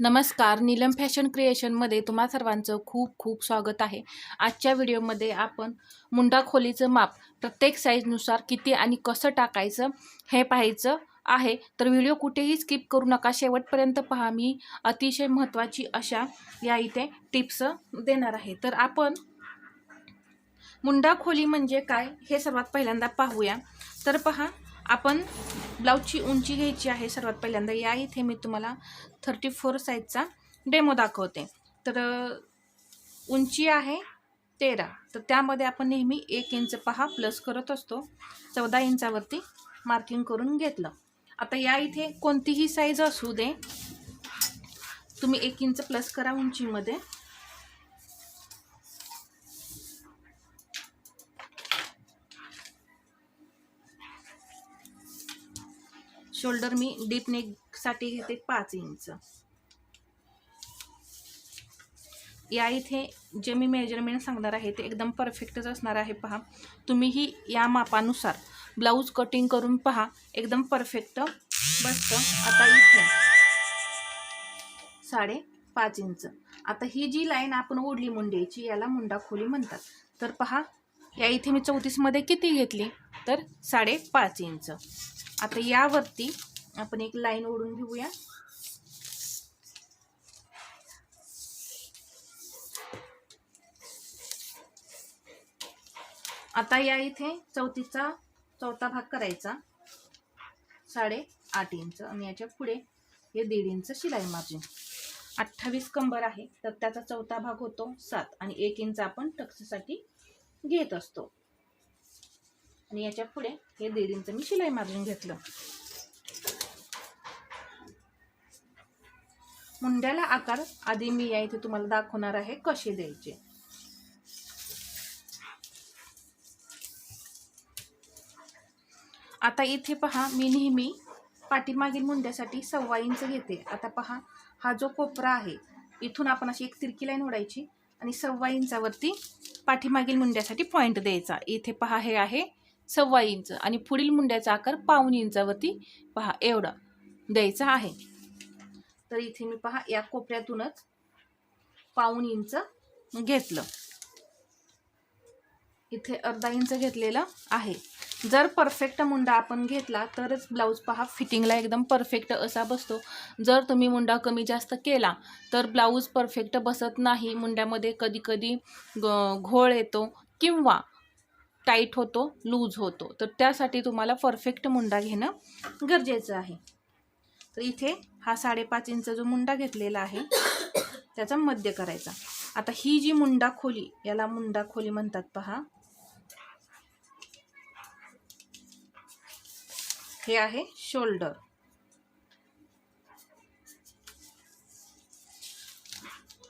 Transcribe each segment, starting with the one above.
नमस्कार नीलम फॅशन क्रिएशनमध्ये तुम्हा सर्वांचं खूप खूप स्वागत आहे. आजच्या व्हिडिओमध्ये आपण मुंडा खोलीचं माप प्रत्येक साईजनुसार किती आणि कसं टाकायचं हे पाहायचं आहे. तर व्हिडिओ कुठेही स्किप करू नका. शेवटपर्यंत पहा. मी अतिशय महत्त्वाची अशा या इथे टिप्स देणार आहे. तर आपण मुंडा खोली म्हणजे काय हे सर्वात पहिल्यांदा पाहूया. तर पहा आपण ब्लाऊजची उंची घ्यायची आहे सर्वात पहिल्यांदा. या इथे मी तुम्हाला थर्टी फोर साईजचा डेमो दाखवते. तर उंची आहे तेरा. तर त्यामध्ये आपण नेहमी एक इंच पहा प्लस करत असतो. चौदा इंचावरती मार्किंग करून घेतलं. आता या इथे कोणतीही साईज असू दे. तुम्ही एक इंच प्लस करा उंचीमध्ये. शोल्डर मी डीप नेकसाठी घेते पाच इंच या इथे जे मी मेजरमेंट सांगणार आहे ते एकदम परफेक्टच असणार आहे पहा. तुम्हीही या मापानुसार ब्लाऊज कटिंग करून पहा. एकदम परफेक्ट बसतं. आता इथे साडे पाच इंच आता ही जी लाईन आपण ओढली मुंड्याची याला मुंडा खोली म्हणतात. तर पहा या इथे मी चौतीसमध्ये किती घेतली? तर साडेपाच इंच. आता यावरती आपण एक लाईन ओढून घेऊया. आता या इथे चौथीचा चौथा भाग करायचा. साडे आठ इंच. आणि याच्यापुढे हे दीड इंच शिलाई मार्जिन. अठ्ठावीस कंबर आहे तर त्याचा चौथा भाग होतो सात. आणि एक इंच आपण टक्ससाठी घेत असतो. आणि याच्यापुढे हे दीड इंच मी शिलाई मार्जिन घेतलं. मुंड्याला आकार आधी मी या इथे तुम्हाला दाखवणार आहे कसे द्यायचे. आता इथे पहा मी नेहमी पाठीमागील मुंड्यासाठी सव्वा इंच घेते. आता पहा हा जो कोपरा आहे इथून आपण अशी एक तिरकी लाईन ओढायची आणि सव्वा इंचावरती पाठीमागील मुंड्यासाठी पॉईंट द्यायचा. इथे पहा हे आहे सव्वा इंच आणि पुढील मुंड्याचा आकार पाऊन इंचावरती पहा एवढा द्यायचा आहे. तर इथे मी पहा या कोपऱ्यातूनच पाऊन इंच घेतलं. इथे अर्धा इंच घेतलेलं आहे. जर परफेक्ट मुंडा आपण घेतला तरच ब्लाऊज पहा फिटिंगला एकदम परफेक्ट असा बसतो. जर तुम्ही मुंडा कमी जास्त केला तर ब्लाऊज परफेक्ट बसत नाही. मुंड्यामध्ये कधी कधी घोळ येतो किंवा टाईट होतो लूज होतो. तर त्यासाठी तुम्हाला परफेक्ट मुंडा घेणं गरजेचं आहे. तर इथे हा साडेपाच इंच जो मुंडा घेतलेला आहे त्याचा मध्य करायचा. आता ही जी मुंडा खोली याला मुंडा खोली म्हणतात पहा. हे आहे शोल्डर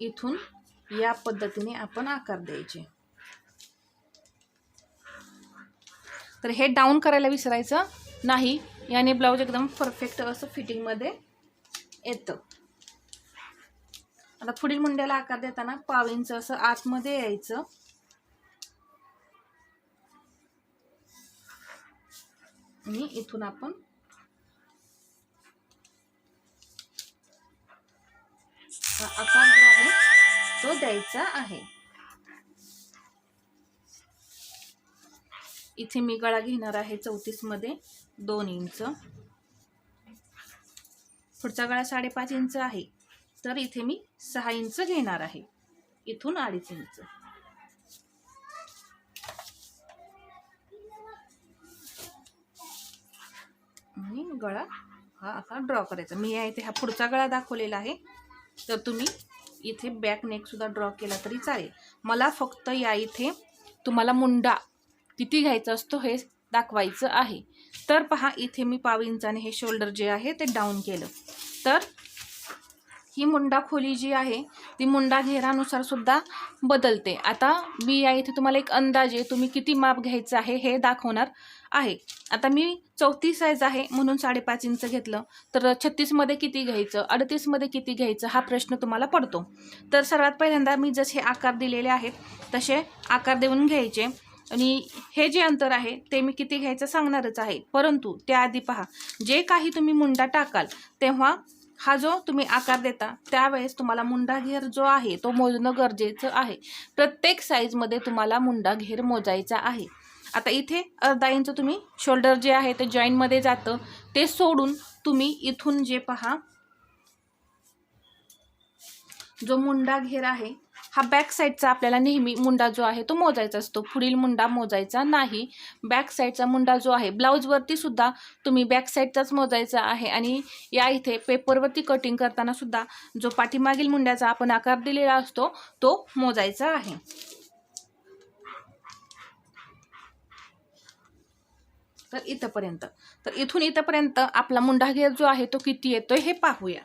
इथून या पद्धतीने आपण आकार द्यायचे. तर हे डाऊन करायला विसरायचं नाही. याने ब्लाऊज एकदम परफेक्ट असं फिटिंगमध्ये येतं. आता पुढील मुंड्याला आकार देताना पाव इंच असं आतमध्ये यायचं. आणि इथून आपण आकार जो आहे तो द्यायचा आहे. इथे मी गळा घेणार आहे चौतीसमध्ये दोन इंच. पुढचा गळा साडेपाच इंच आहे. तर इथे मी सहा इंच घेणार आहे. इथून अडीच इंच. आणि गळा हा असा ड्रॉ करायचा. मी या इथे हा पुढचा गळा दाखवलेला आहे. तर तुम्ही इथे बॅक नेकसुद्धा ड्रॉ केला तरी चालेल. मला फक्त या इथे तुम्हाला मुंडा किती घ्यायचा असतो हे दाखवायचं आहे. तर पहा इथे मी पाव इंचाने हे शोल्डर जे आहे ते डाऊन केलं. तर ही मुंडा खोली जी आहे ती मुंडा घेरानुसार सुद्धा बदलते. आता मी या इथे तुम्हाला एक अंदाजे तुम्ही किती माप घ्यायचं आहे हे दाखवणार आहे. आता मी चौथी साईज आहे म्हणून साडेपाच इंच घेतलं. तर छत्तीसमध्ये किती घ्यायचं अडतीसमध्ये किती घ्यायचं हा प्रश्न तुम्हाला पडतो. तर सर्वात पहिल्यांदा मी जसे आकार दिलेले आहेत तसे आकार देऊन घ्यायचे. आणि हे जे अंतर आहे ते मी किती घ्यायचं सांगणारच आहे. परंतु त्याआधी पहा जे काही तुम्ही मुंडा टाकाल तेव्हा हा जो तुम्ही आकार देता त्यावेळेस तुम्हाला मुंडा घेर जो आहे तो मोजणं गरजेचं आहे. प्रत्येक साईजमध्ये तुम्हाला मुंडा घेर मोजायचा आहे. आता इथे अर्धा इंच तुम्ही शोल्डर जे आहे ते जॉईंटमध्ये जातं. ते सोडून तुम्ही इथून जे पहा जो मुंडा घेर आहे हा बॅक साईडचा आपल्याला नेहमी मुंडा जो आहे तो मोजायचा असतो. पुढील मुंडा मोजायचा नाही. बॅक साईडचा मुंडा जो आहे ब्लाऊजवरती सुद्धा तुम्ही बॅक साईडचाच मोजायचा आहे. आणि या इथे पेपरवरती कटिंग करताना सुद्धा जो पाठीमागील मुंड्याचा आपण आकार दिलेला असतो तो मोजायचा आहे. तर इथंपर्यंत. तर इथून इथंपर्यंत आपला मुंडा घेर जो आहे तो किती येतोय हे पाहूया.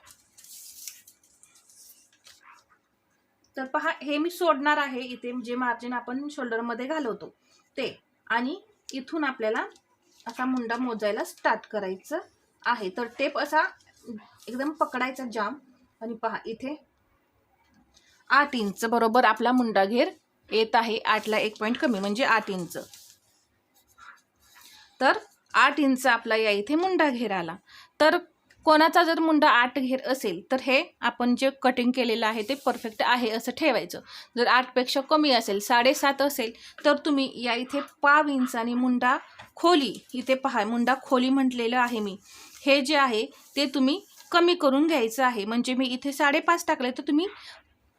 तर पहा हे मी सोडणार आहे इथे जे मार्जिन आपण शोल्डरमध्ये घालवतो. ते. आणि इथून आपल्याला असा मुंडा मोजायला स्टार्ट करायचं आहे. तर टेप असा एकदम पकडायचा जाम आणि पहा इथे आठ इंच बरोबर आपला मुंडा घेर येत आहे. आठला एक पॉईंट कमी म्हणजे आठ इंच तर आठ इंच आपला या इथे मुंडा घेर आला तर कोणाचा जर मुंडा आठ घेर असेल तर हे आपण जे कटिंग केलेलं आहे ते परफेक्ट आहे असं ठेवायचं. जर आठपेक्षा कमी असेल साडेसात असेल तर तुम्ही या इथे पाव इंच आणि मुंडा खोली इथे पहा मुंडा खोली म्हटलेलं आहे मी. हे जे आहे ते तुम्ही कमी करून घ्यायचं आहे. म्हणजे मी इथे साडेपाच टाकले तर तुम्ही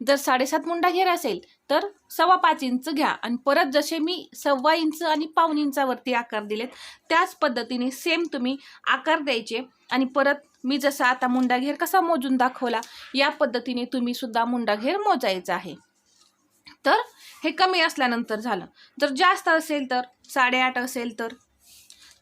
जर साडेसात मुंडा घेर असेल तर सव्वा पाच इंच घ्या. आणि परत जसे मी सव्वा इंच आणि पाऊन इंचावरती आकार दिलेत त्याच पद्धतीने सेम तुम्ही आकार द्यायचे. आणि परत मी जसा आता मुंडा घेर कसा मोजून दाखवला या पद्धतीने तुम्ही सुद्धा मुंडा घेर मोजायचा आहे. तर हे कमी असल्यानंतर झालं. जर जास्त असेल तर साडेआठ असेल तर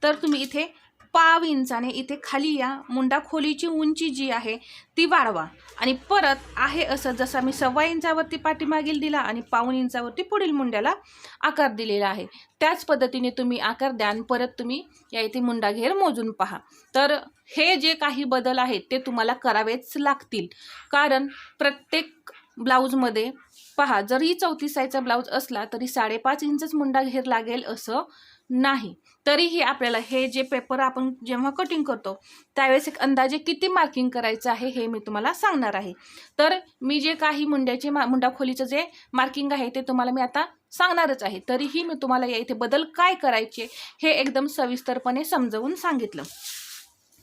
तर तुम्ही इथे पाव इंचाने इथे खाली या मुंडा खोलीची उंची जी आहे ती वाढवा. आणि परत आहे असं जसं मी सव्वा इंचावरती पाठीमागील दिला आणि पाऊन इंचावरती पुढील मुंड्याला आकार दिलेला आहे. त्याच पद्धतीने तुम्ही आकार द्या आणि परत तुम्ही या इथे मुंडा घेर मोजून पहा. तर हे जे काही बदल आहेत ते तुम्हाला करावेच लागतील. कारण प्रत्येक ब्लाऊजमध्ये पहा जरी चौतीस साईजचा ब्लाऊज असला तरी साडेपाच इंचच मुंडा घेर लागेल असं नाही. तरीही आपल्याला हे जे पेपर आपण जेव्हा कटिंग करतो त्यावेळेस एक अंदाजे किती मार्किंग करायचं आहे हे मी तुम्हाला सांगणार आहे. तर मी जे काही मुंड्याचे मा मुंडा खोलीचं जे मार्किंग आहे ते तुम्हाला मी आता सांगणारच आहे. तरीही मी तुम्हाला या इथे बदल काय करायचे हे एकदम सविस्तरपणे समजवून सांगितलं.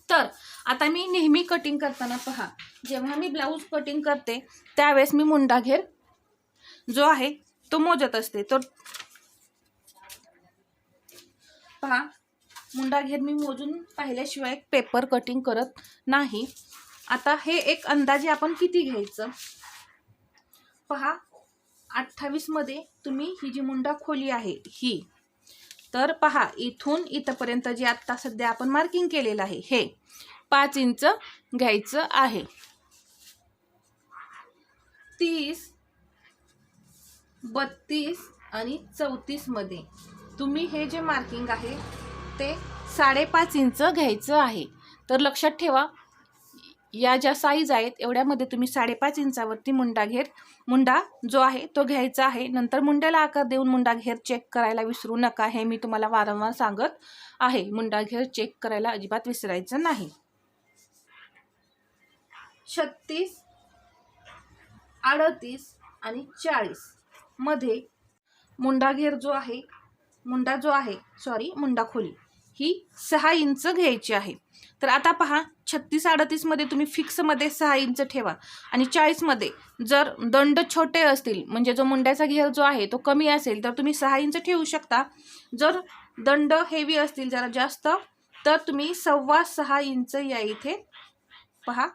तर आता मी नेहमी कटिंग करताना पहा जेव्हा मी ब्लाऊज कटिंग करते त्यावेळेस मी मुंडा घेर जो आहे तो मोजत असते. तर पहा मुंडा घेर मी मोजून पाहिल्याशिवाय पेपर कटिंग करत नाही. आता हे एक अंदाजे आपण किती घ्यायचं? पहा अठ्ठावीसमध्ये तुम्ही ही जी मुंडा खोली आहे ही. तर पहा इथून इथंपर्यंत जे आत्ता सध्या आपण मार्किंग केलेलं आहे हे पाच इंच घ्यायचं आहे. तीस बत्तीस आणि चौतीसमध्ये तुम्ही हे जे मार्किंग आहे ते साडेपाच इंच घ्यायचं आहे. तर लक्षात ठेवा या ज्या साईज आहेत एवढ्यामध्ये तुम्ही साडेपाच इंचावरती मुंडा घेर मुंडा जो आहे तो घ्यायचा आहे. नंतर मुंड्याला आकार देऊन मुंडा घेर चेक करायला विसरू नका हे मी तुम्हाला वारंवार सांगत आहे. मुंडा घेर चेक करायला अजिबात विसरायचं नाही. छत्तीस अडतीस आणि चाळीसमध्ये मुंडा घेर जो आहे मुंडा जो आहे सॉरी मुंडा खोली. ही सहा इंच घ्यायची आहे. तर आता पहा छत्तीस अडतीसमध्ये तुम्ही फिक्समध्ये सहा इंच ठेवा. आणि चाळीसमध्ये जर दंड छोटे असतील म्हणजे जो मुंड्याचा घेर जो आहे तो कमी असेल तर तुम्ही सहा इंच ठेवू शकता. जर दंड हेवी असतील जरा जास्त तर तुम्ही सव्वा सहा इंच या इथे पहा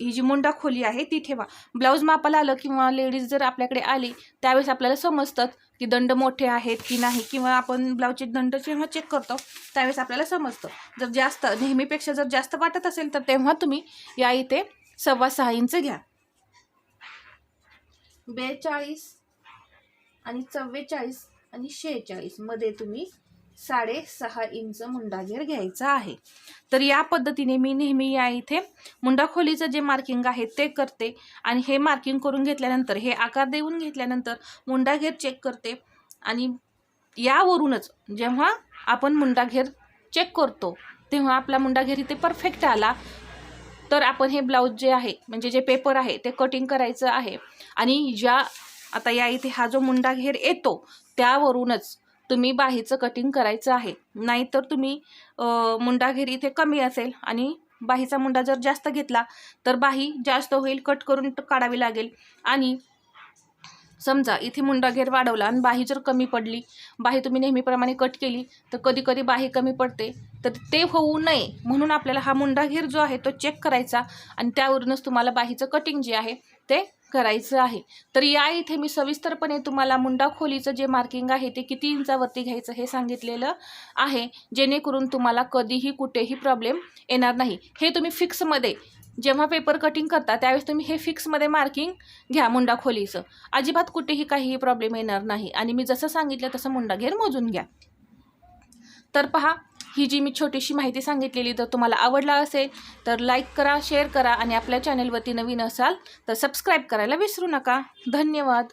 ही जी मुंडा खोली आहे ती ठेवा. ब्लाऊज मापाला आलं किंवा लेडीज जर आपल्याकडे आली त्यावेळेस आपल्याला समजतात की दंड मोठे आहेत की नाही किंवा आपण ब्लाऊजचे दंड जेव्हा चेक करतो त्यावेळेस आपल्याला समजतं. जर जास्त नेहमीपेक्षा जर जास्त वाटत असेल तर तेव्हा तुम्ही या इथे सव्वा सहा इंच घ्या. बेचाळीस आणि चव्वेचाळीस आणि शेहेचाळीसमध्ये तुम्ही साडेसहा इंच मुंडाघेर घ्यायचा आहे. तर या पद्धतीने मी नेहमी या इथे मुंडा खोलीचं जे मार्किंग आहे ते करते आणि हे मार्किंग करून घेतल्यानंतर हे आकार देऊन घेतल्यानंतर मुंडाघेर चेक करते आणि यावरूनच जेव्हा आपण मुंडाघेर चेक करतो तेव्हा आपला मुंडाघेर इथे परफेक्ट आला. तर आपण हे ब्लाऊज जे आहे म्हणजे जे पेपर आहे ते कटिंग करायचं आहे. आणि ज्या आता या इथे हा जो मुंडाघेर येतो त्यावरूनच तुम्ही बाहीचं कटिंग करायचं आहे. नाहीतर तुम्ही मुंडाघेरी इथे कमी असेल आणि बाहीचा मुंडा जर जास्त घेतला तर बाही जास्त होईल कट करून काढावी लागेल. आणि समजा इथे मुंडा घेर वाढवला आणि बाही जर कमी पडली बाही तुम्ही नेहमीप्रमाणे कट केली तर कधी कधी बाही कमी पडते. तर ते होऊ नये. म्हणून आपल्याला हा मुंडा घेर जो आहे तो चेक करायचा आणि त्यावरूनच तुम्हाला बाहीचं कटिंग जे आहे ते करायचं आहे. तर या इथे मी सविस्तरपणे तुम्हाला मुंडा खोलीचं जे मार्किंग आहे ते किती इंचावरती घ्यायचं हे सांगितलेलं आहे. जेणेकरून तुम्हाला कधीही कुठेही प्रॉब्लेम येणार नाही. हे तुम्ही फिक्समध्ये जेव्हा पेपर कटिंग करता त्यावेळेस तुम्ही हे फिक्समध्ये मार्किंग घ्या मुंडा खोलीचं अजिबात कुठेही काहीही प्रॉब्लेम येणार नाही. आणि मी जसं सांगितलं तसं मुंडा घेर मोजून घ्या. तर पहा ही जी मी छोटीशी माहिती सांगितलेली जर तुम्हाला आवडला असेल तर लाईक करा शेअर करा आणि आपल्या चॅनलवरती नवीन असाल तर सबस्क्राईब करायला विसरू नका. धन्यवाद.